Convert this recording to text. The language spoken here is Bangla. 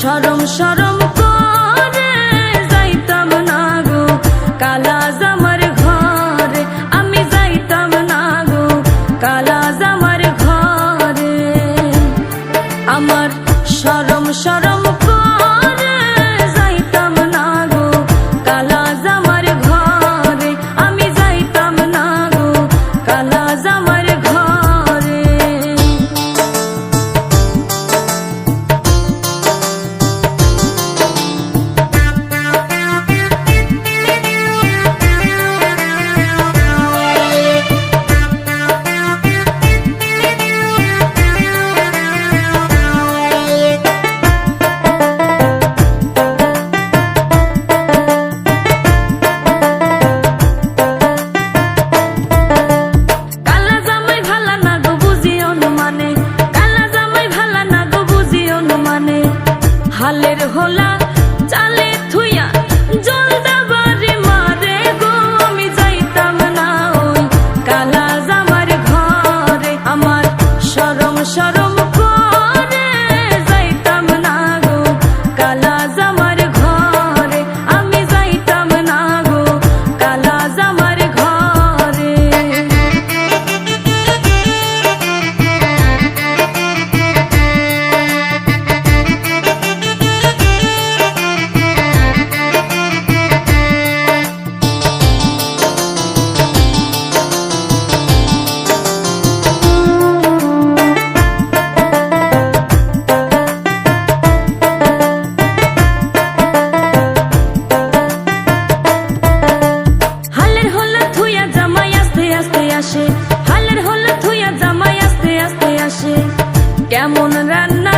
সরম সরম না গো। কালা আমি না গো। কালা হালের হোলা চালে থুইয়া জলদা বারে মারে গো, আমি যাইতাম না ওই কালা জামার ঘরে। আমার সরম সরম আসে। হালের হলে থুইয়া জামাই আস্তে আস্তে আসে। কেমন রান্না